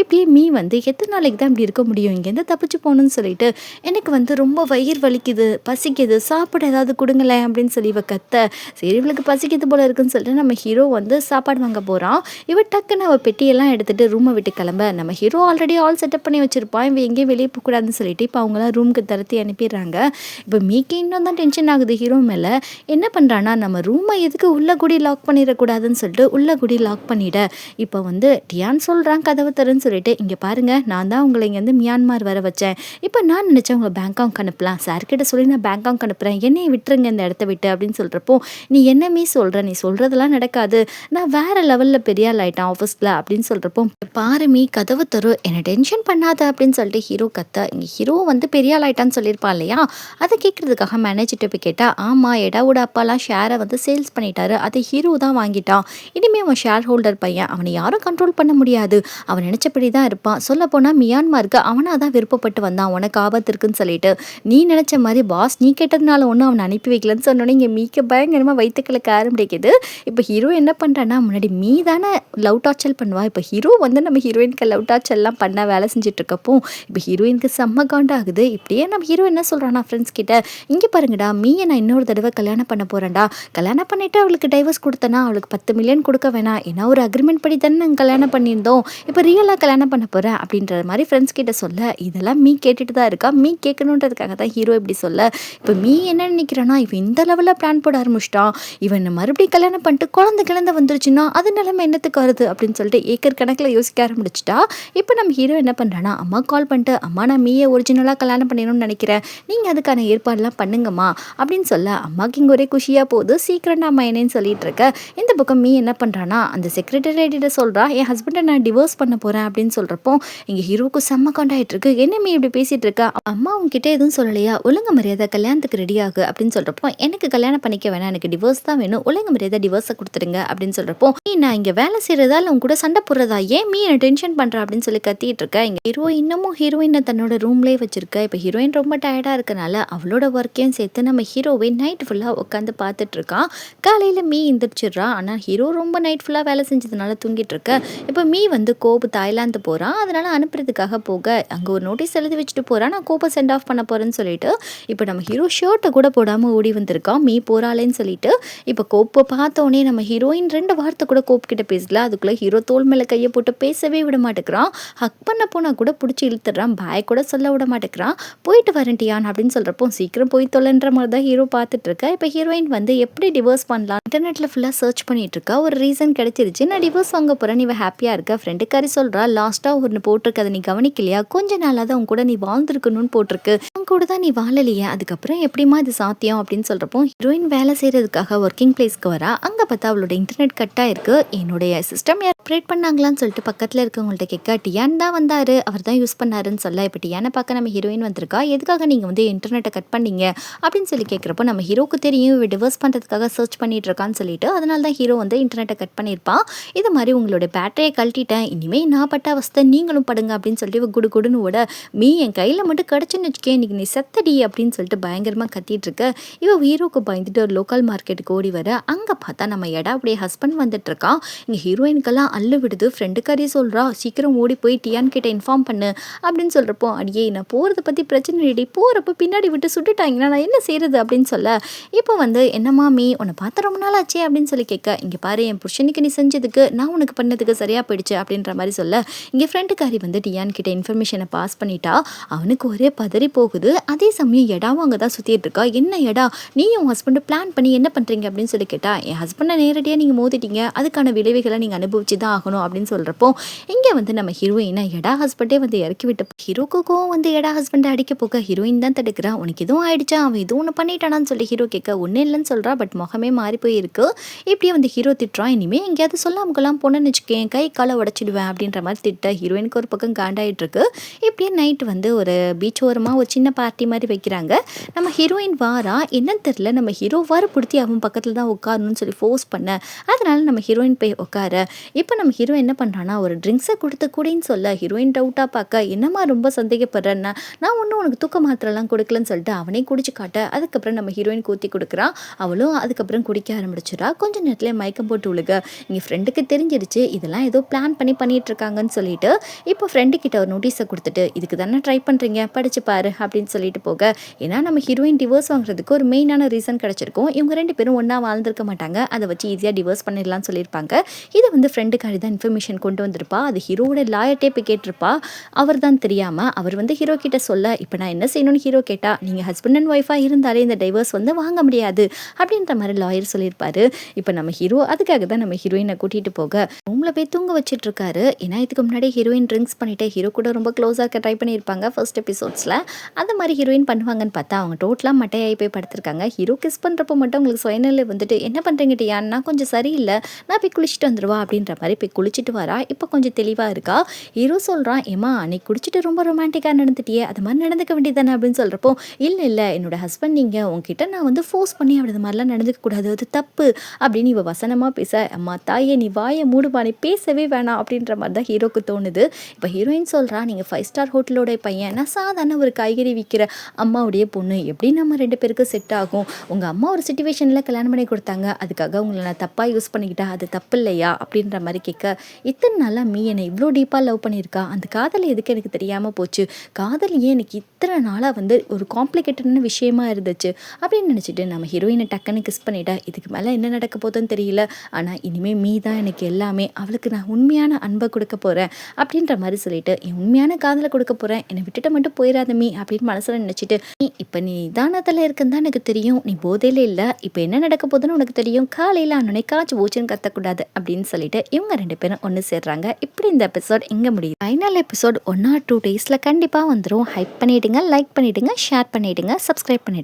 S1: இப்படியே மீ வந்து எத்தனை நாளைக்கு தான் இப்படி இருக்க முடியும்? இங்கே இங்கேருந்து தப்பிச்சு போகணும்னு சொல்லிட்டு எனக்கு வந்து ரொம்ப வயிறு வலிக்குது பசிக்குது சாப்பிட ஏதாவது கொடுங்களேன் அப்படின்னு சொல்லி இவ கத்த சரி இவளுக்கு பசிக்குது போல இருக்குன்னு சொல்லிட்டு நம்ம ஹீரோ வந்து சாப்பாடு வாங்க போகிறான் இவ டக்குன்னு அவள் பெட்டியெல்லாம் எடுத்துகிட்டு ரூமை விட்டு கிளம்ப. நம்ம ஹீரோ ஆல்ரெடி ஆல் செட்டப் பண்ணி வச்சுருப்பான். இவன் எங்கேயும் வெளியே போகக்கூடாதுன்னு சொல்லிட்டு இப்போ அவங்களாம் ரூமுக்கு தரத்தி அனுப்பிடுறாங்க. இப்போ மீக்கு இன்னும் தான் டென்ஷன் ஆகுது ஹீரோ மேலே. என்ன பண்ணுறான்னா நம்ம ரூமை எதுக்கு உள்ள குடி லாக் பண்ணிடக்கூடாதுன்னு சொல்லிட்டு உள்ள குடி லாக் பண்ணிட. இப்போ வந்து டியான் சொல்கிறான் கதவு தருன்னு சொல்லிட்டு இங்கே பாருங்க நான் தான் உங்களை இங்கேருந்து மியான்மார் வர வச்சேன். இப்போ நான் நினச்சேன் உங்களை பேங்காக் அனுப்பலாம். சார்கிட்ட சொல்லி நான் பேங்காக் அனுப்புகிறேன் என்னையை விட்டுருங்க இந்த இடத்த விட்டு அப்படின்னு சொல்கிறப்போ நீ என்னமே சொல்கிற நீ சொல்கிறதெல்லாம் நடக்காது. நான் வேற லெவலில் பெரிய ஆள் ஆகிட்டேன் ஆஃபீஸில் அப்படின்னு சொல்கிறப்போ பாருமி கதவு தரு என்னை டென்ஷன் பண்ணாத அப்படின்னு சொல்லிட்டு ஹீரோ கத்த இங்கே ஹீரோ வந்து பெரிய ஆள் ஆகிட்டான்னு சொல்லியிருப்பான் இல்லையா? அதை கேட்குறதுக்காக மேனேஜர்கிட்ட போய் கேட்டால் ஆமாம் எடாவோட அப்பாலாம் ஷேரை வந்து சேல்ஸ் பண்ணிட்டாரு. அதை ஹீரோ தான் வாங்கிட்டான். இனிமேல் அவன் ஷேர் ஹோல்டர் பையன். அவனை யாரும் கண்ட்ரோல் பண்ண முடியாது. அவன் நினச்சபடி தான் இருப்பான் சொல்லப்போனால் மியான்மாருக்கு அவனாக தான் விருப்பப்பட்டு வந்தான். உனக்கு ஆபத்து இருக்குன்னு சொல்லிட்டு. நீ நினச்ச மாதிரி பாஸ் நீ கேட்டதுனால ஒன்றும் அவனை அனுப்பி வைக்கலன்னு சொன்னோன்னே இங்கே மீக்க பயங்கரமாக வயிற்றுக்களுக்கு ஆரம்பிக்குது. இப்போ ஹீரோ என்ன பண்ணுறான்னா முன்னாடி மீ தானே லவ் டார்ச்சல் பண்ணுவா. இப்போ ஹீரோ வந்து நம்ம ஹீரோயினுக்கு லவ் டார்ச்சல்லாம் பண்ண வேலை செஞ்சுட்டு இருக்கப்போ இப்போ ஹீரோயினுக்கு செம்ம காண்டாகுது. இப்படியே நம்ம ஹீரோ என்ன சொல்கிறானா ஃப்ரெண்ட்ஸ் கிட்ட இங்கே பாருங்கடா மீயை நான் இன்னொரு தடவை கல்யாணம் பண்ண போகிறேன்டா கல்யாணம் பண்ணிவிட்டு அவளுக்கு டைவர்ஸ் கொடுத்தனா அவளுக்கு பத்து மில்லியன் கொடுக்க வேணாம். ஏன்னா ஒரு அக்ரிமெண்ட் படி தானே நாங்கள் கல்யாணம் பண்ணியிருந்தோம். இப்போ ரியலாக கல்யாணம் பண்ண போகிறேன் அப்படின்ற மாதிரி ஃப்ரெண்ட்ஸ் கிட்ட சொல்ல இதெல்லாம் மீ கேட்டுட்டு தான் இருக்கா? மீ கேட்கணுன்றதுக்காக தான் ஹீரோ இப்படி சொல்ல. இப்போ மீ என்ன நினைக்கிறானா இவன் இந்த லெவலில் பிளான் போட ஆரம்பிச்சிட்டான். இவன் மறுபடியும் கல்யாணம் பண்ணிட்டு குழந்தை கிழந்த வந்துருச்சுன்னா அது நிலைமை என்னத்துக்கு வருது அப்படின்னு சொல்லிட்டு ஏக்கர் கணக்கில் யோசிக்க ஆரம்பிச்சிட்டா. இப்போ நம்ம ஹீரோ என்ன பண்ணுறானா அம்மா கால் பண்ணிட்டு அம்மா நான் மீயை ஒரிஜினலாக கல்யாணம் பண்ணிடணும்னு நினைக்கிறேன். நீங்கள் அதுக்கான ஏற்பாடுலாம் பண்ணுங்கம்மா. அப்படின்னு சொல்ல அம்மாக்கு இங்கே ஒரே குஷியாக போகுது. சீக்கிரம் நான் என்னன்னு சொல்லிட்டு இருக்க. இந்த பக்கம் மீ என்ன பண்ணுறானா அந்த செக்ரட்டரி சொல்கிறா என் ஹஸ்பண்டை நான் டிவோர்ஸ் பண்ண போகிறேன் அப்படின்னு சொல்கிறப்போ எங்கள் ஹீரோவுக்கு செம்ம காண்டாயிட்டு இருக்கு என்ன மீ இப்படி பேசிட்டு இருக்கா? அம்மா உங்ககிட்ட எதுவும் சொல்லலையா? ஒழுங்க மரியாதை கல்யாணத்துக்கு ரெடி ஆகு அப்படின்னு சொல்றப்போ எனக்கு கல்யாணம் பண்ணிக்க வேணாம். எனக்கு டிவோர்ஸ் தான் வேணும். ஒழுங்கு மரியாதை டிவோர்ஸை கொடுத்துருங்க அப்படின்னு சொல்றப்போ நீ நான் இங்கே வேலை செய்யறதால இல்லை உங்க கூட சண்டை போடுறதா? ஏன் மீ என்ன டென்ஷன் பண்ணுறா அப்படின்னு சொல்லி கத்திட்டு இருக்க. இங்கே ஹீரோ இன்னமும் ஹீரோயினை தன்னோட ரூம்லேயே வச்சிருக்க. இப்போ ஹீரோயின் ரொம்ப டயர்டாக இருக்கனால அவளோட ஒர்க்கையும் சேர்த்து நம்ம ஹீரோவை நைட் ஃபுல்லாக உட்காந்து பார்த்துட்டு இருக்கான். காலையில் மீ எந்திரிச்சிடுறா. ஆனால் ஹீரோ ரொம்ப நைட் ஃபுல்லாக வேலை செஞ்சதுனால தூங்கிட்டு இருக்க. இப்போ மீ வந்து கோபு தாய்லாந்து போகிறான் அதனால் அனுப்புறதுக்காக போக அங்கே ஒரு நோட்டீஸ் எழுதி வச்சுட்டு போகிறான் நான் கோப்பை சென்ட் ஆஃப் பண்ண போகிறேன்னு சொல்லிட்டு இப்போ நம்ம ஹீரோ ஷர்ட்டை கூட போடாமல் ஓடி வந்திருக்கான். மீ போகிறாளேன்னு சொல்லிட்டு இப்போ கோப்பை பார்த்தோன்னே நம்ம ஹீரோயின் ரெண்டு வார்த்தை கூட கோப்பு கிட்ட பேசல. அதுக்குள்ளே ஹீரோ தோல் மேலே கையை போட்டு பேசவே விட மாட்டேங்கிறான். ஹக் பண்ண போனால் கூட பிடிச்சி இழுத்துடுறான். பாய் கூட சொல்ல விட மாட்டேங்கிறான். போயிட்டு வரேன்ட்டியான் அப்படின்னு சொல்கிறப்போ சீக்கிரம் போய் தொலைன்ற மாதிரி தான் ஹீரோ பார்த்துட்டு இருக்கா. இப்போ ஹீரோயின் வந்து எப்படி டிவோர்ஸ் பண்ணலாம்? இன்டர்நெட்டில் ஃபுல்லாக சர்ச் பண்ணிட்டு இருக்கா. ஒரு ரீசன் கிடைச்சிருச்சு. நான் டிவோர்ஸ் வாங்க போகிறேன் இவன் ஹாப்பியாக இருக்கா? ஃப்ரெண்டுக்காரி சொல்கிறா லாஸ்ட்டாக ஒன்று போட்டிருக்கு அதை நீ கவனிக்கலையா? கொஞ்சம் நாளாக தான் உன் கூட நீ வாழ்ந்துருக்கணும்னு போட்டிருக்கு. கூட தான் நீ வாழலையே. அதுக்கப்புறம் எப்படிமா இது சாத்தியம் அப்படின்னு சொல்கிறப்போ ஹீரோயின் வேலை செய்கிறதுக்காக ஒர்க்கிங் பிளேஸ்க்கு வரா. அங்கே பார்த்தா அவளோட இன்டர்நெட் கட்டாக இருக்குது என்னுடைய சிஸ்டம் யார் அப்ரேட் பண்ணாங்களான்னு சொல்லிட்டு பக்கத்தில் இருக்கவங்கள்ட்ட கேட்க டியான் தான் வந்தார். அவர் தான் யூஸ் பண்ணாருன்னு சொல்ல இப்போ டியானை பார்க்க நம்ம ஹீரோயின் வந்திருக்கா? எதுக்காக நீங்கள் வந்து இன்டர்நெட்டை கட் பண்ணீங்க? அப்படின்னு சொல்லி கேட்குறப்போ நம்ம ஹீரோக்கு தெரியும். இவ டிவர்ஸ் பண்ணுறதுக்காக சர்ச் பண்ணிட்டு இருக்கான்னு சொல்லிட்டு அதனால தான் ஹீரோ வந்து இன்டர்நெட்டை கட் பண்ணியிருப்பான் இது மாதிரி உங்களோட பேட்டரியை கழட்டிட்டேன். இனிமேல் நான் பட்ட அவஸ்தை நீங்களும் படுங்க அப்படின்னு சொல்லிட்டு குடு குடுன்னு ஓட மீ என் கையில் மட்டும் கிடச்சுன்னு வச்சுக்கேன் இன்னைக்கு நீ செத்தடி அப்படின்னு சொல்லிட்டு பயங்கரமாக கத்திட்டு இருக்க. இவ ஹீரோக்கு பயந்துட்டு ஒரு லோக்கல் மார்க்கெட்டுக்கு ஓடி வர. அங்கே பார்த்தா நம்ம எடா அப்படியே ஹஸ்பண்ட் வந்துட்டு இருக்கான். இங்கே ஹீரோயினுக்கெல்லாம் அள்ளு விடுது. ஃப்ரெண்டுக்காரே சொல்கிறா சீக்கிரம் ஓடி போய் டியான் கிட்ட இன்ஃபார்ம் பண்ணு அப்படின்னு சொல்கிறப்போ அடியே நான் போகிறத பற்றி பிரச்சனை இல்லடி. போகிறப்ப பின்னாடி விட்டு சுட்டுட்டாங்கன்னா நான் என்ன செய்கிறது அப்படின்னு சொல்ல. இப்போ வந்து என்னம்மா மீ உன்னை பார்த்து ரொம்ப நாள் ஆச்சே அப்படின்னு சொல்லி கேட்க இங்கே பாரு என் புருஷனுக்கு நீ செஞ்சதுக்கு நான் உனக்கு பண்ணதுக்கு சரியாக போயிடுச்சு அப்படின்ற மாதிரி சொல்ல. இங்கே ஃப்ரெண்டுக்காரி வந்து டியான் கிட்ட இன்ஃபர்மேஷனை பாஸ் பண்ணிட்டா. அவனுக்கு ஒரே பதறி போகுது. அதே சமயம் எடாவும் அங்கே தான் சுற்றிட்டு இருக்கா என்ன எடா? நீ உன் ஹஸ்பண்டு பிளான் பண்ணி என்ன பண்ணுறீங்க அப்படின்னு சொல்லி கேட்டால் என் ஹஸ்பண்டை நேரடியாக நீங்கள் மோதிட்டீங்க. அதுக்கான விளைவுகளை நீங்கள் அனுபவிச்சு தான் ஆகணும் அப்படின்னு சொல்கிறப்போ இங்கே வந்து நம்ம ஹீரோயினை எடா ஹஸ்பண்டே வந்து இறக்கி விட்டு ஹீரோக்கு வந்து எடா ஹஸ்பண்டை அடிக்க போக ஹீரோயின் தான் தடுக்கிறா. உனக்கு எதுவும் ஆயிடுச்சா? அவன் எதுவும் ஒன்று பண்ணிட்டானான்னு சொல்லி ஹீரோ கேட்க ஒன்றும் இல்லைன்னு சொல்கிறா பட் முகமே மாறி போயிருக்கு. இப்படியே வந்து ஹீரோ திட்டுறான் இனிமேல் எங்கேயாவது சொல்லாமுக்கெல்லாம் போனேன்னு வச்சுக்கேன் கை காலை உடச்சிடுவேன் அப்படின்ற மாதிரி திட்ட ஹீரோயினுக்கு ஒரு பக்கம் காண்டாயிட்டு இருக்கு. இப்படியே நைட் வந்து ஒரு பீச் ஓரமாக ஒரு சின்ன பார்ட்டி மாதிரி வைக்கிறாங்க. நம்ம ஹீரோயின் வாரா என்னன்னு தெரில நம்ம ஹீரோ வர பிடித்தி அவன் பக்கத்தில் தான் உட்காரணும்னு சொல்லி ஃபோர்ஸ் பண்ண. அதனால நம்ம ஹீரோயின் போய் உட்கார. இப்போ நம்ம ஹீரோ என்ன பண்ணுறான்னா ஒரு ட்ரிங்க்ஸை கொடுத்து கூடன்னு சொல்ல ஹீரோயின் டவுட்டாக பார்க்க என்னம்மா ரொம்ப சந்தேகப்படுறேன்னா நான் ஒன்றும் உனக்கு தூக்க மாத்திரலாம் கொடுக்கலன்னு சொல்லிட்டு அவனே குடிச்சு காட்ட அதுக்கப்புறம் நம்ம ஹீரோயின் ஊற்றி கொடுக்குறான் அவளும் அதுக்கப்புறம் குடிக்க ஆரம்பிச்சிடா கொஞ்ச நேரத்தில் மயக்கம் போட்டு விழுக. இங்கே ஃப்ரெண்டுக்கு தெரிஞ்சிருச்சு. இதெல்லாம் ஏதோ பிளான் பண்ணி பண்ணிட்டு இருக்காங்கன்னு சொல்லிட்டு இப்போ ஃப்ரெண்டு கிட்ட ஒரு நோட்டீஸை கொடுத்துட்டு இதுக்கு தானே ட்ரை பண்ணுறீங்க படிச்சு பாரு அப்படின்னு சொல்லிட்டு போக. ஏன்னா நம்ம ஹீரோயின் டிவோர்ஸ் வாங்குறதுக்கு ஒரு மெயினான ரீசன் கிடச்சிருக்கும். இவங்க ரெண்டு பேரும் ஒன்றா வாழ்ந்திருக்க மாட்டாங்க. அதை வச்சு ஈஸியாக டிவோர்ஸ் பண்ணிடலாம்னு சொல்லியிருப்பாங்க. இதை வந்து ஃப்ரெண்டுக்காரி தான் இன்ஃபர்மேஷன் கொண்டு வந்திருப்பா. அது ஹீரோவோட லாயர்ட்டே போய் கேட்டிருப்பா. அவர் தான் தெரியாமல் அவர் வந்து ஹீரோ கிட்ட சொல்ல இப்போ நான் என்ன செய்யணும்னு ஹீரோ கேட்டால் நீங்கள் ஹஸ்பண்ட் அண்ட் ஒய்ஃபாக இருந்தாலே இந்த டைவர்ஸ் வந்து வாங்க முடியாது. அப்படின்ற மாதிரி லாயர் சொல்லியிருப்பாரு. இப்போ நம்ம ஹீரோ அதுக்காக தான் நம்ம ஹீரோயினை கூட்டிகிட்டு போக. ரூமில் போய் தூங்க வச்சுட்டு இருக்காரு ஏன்னா இதுக்கு முன்னாடி ஹீரோயின் ட்ரிங்க்ஸ் பண்ணிட்டு ஹீரோ கூட ரொம்ப க்ளோஸாக இருக்க ட்ரை பண்ணியிருப்பாங்க ஃபர்ஸ்ட் எபிசோட்ஸில் அதை அந்த மாதிரி ஹீரோயின் பண்ணுவாங்கன்னு பார்த்தா அவங்க டோட்டலாக மட்டையாகி போய் படுத்திருக்காங்க. ஹீரோ கிஸ் பண்ணுறப்போ மட்டும் உங்களுக்கு சுயநிலை வந்துட்டு என்ன பண்ணுறீங்க டியா கொஞ்சம் சரியில்லை. நான் போய் குளிச்சுட்டு வந்துடுவா அப்படின்ற மாதிரி போய் குளிச்சுட்டு வரா. இப்போ கொஞ்சம் தெளிவாக இருக்கா. ஹீரோ சொல்கிறான் ஏமா அன்னைக்கு குடிச்சிட்டு ரொம்ப ரொமான்டிக்காக நடந்துட்டியே. அது மாதிரி நடந்துக்க வேண்டியதானே அப்படின்னு சொல்கிறப்போ இல்லை இல்லை. என்னோட ஹஸ்பண்ட் நீங்கள் உங்ககிட்ட நான் வந்து ஃபோர்ஸ் பண்ணி அப்படி இது மாதிரிலாம் நடந்துக்க கூடாது. அது தப்பு அப்படின்னு இவ வசனமாக பேச அம்மா தாயே நீ வாயை மூடுமா நீ பேசவே வேணாம் அப்படின்ற மாதிரி தான் ஹீரோக்கு தோணுது. இப்போ ஹீரோயின் சொல்கிறா நீங்கள் ஃபைவ் ஸ்டார் ஹோட்டலோட பையன். நான் சாதாரண ஒரு காய்கறி விற்கிற அம்மாவுடைய பொண்ணு. எப்படி நம்ம ரெண்டு பேருக்கு செட் ஆகும்? உங்கள் அம்மா ஒரு சுச்சுவேஷனில் கல்யாணம் பண்ணி கொடுத்தாங்க. அதுக்காக உங்களை நான் தப்பாக யூஸ் பண்ணிக்கிட்டா அது தப்பு இல்லையா? அப்படின்ற மாதிரி கேட்க இத்தனை நாளாக மீ என்னை இவ்வளோ டீப்பாக லவ் பண்ணியிருக்கா? அந்த காதல் எதுக்கு எனக்கு தெரியாமல் போச்சு? காதல் ஏன் எனக்கு இத்தனை நாளாக வந்து ஒரு காம்ப்ளிகேட்டடான விஷயமா இருந்துச்சு? அப்படின்னு நினச்சிட்டு நம்ம ஹீரோயினை டக்குன்னு கிஸ் பண்ணிட்டா இதுக்கு மேலே என்ன நடக்க போதுன்னு தெரியல. ஆனால் இனிமேல் மீ தான் எனக்கு எல்லாமே. அவளுக்கு நான் உண்மையான அன்பை கொடுக்க போகிறேன் அப்படின்ற மாதிரி சொல்லிட்டு என் உண்மையான காதலை கொடுக்க போகிறேன் என்னை விட்டுட்டு மட்டும் போயிடாத மீ. அப்படின்னு மனசில் நினச்சிட்டு நீ இப்போ நீ நிதானத்தில் இருக்குன்னு தான் எனக்கு தெரியும். நீ போதையில் இல்லை. இப்போ என்ன நடக்க போதுன்னு உனக்கு தெரியும். காலையில் அண்ணனை காய்ச்சி போச்சுன்னு கத்தக்கூடாது. அப்படின்னு சொல்லிட்டு இவங்க ரெண்டு பேரும் ஒன்று சேர்றாங்க. இப்படி இந்த எபிசோட் இங்கே முடியும் final episode one or two டேஸில் கண்டிப்பாக வந்துடும் ஹைப் பண்ணிவிடுங்க லைக் பண்ணிவிடுங்க ஷேர் பண்ணிவிடுங்க சப்ஸ்கிரைப் பண்ணிவிடுங்க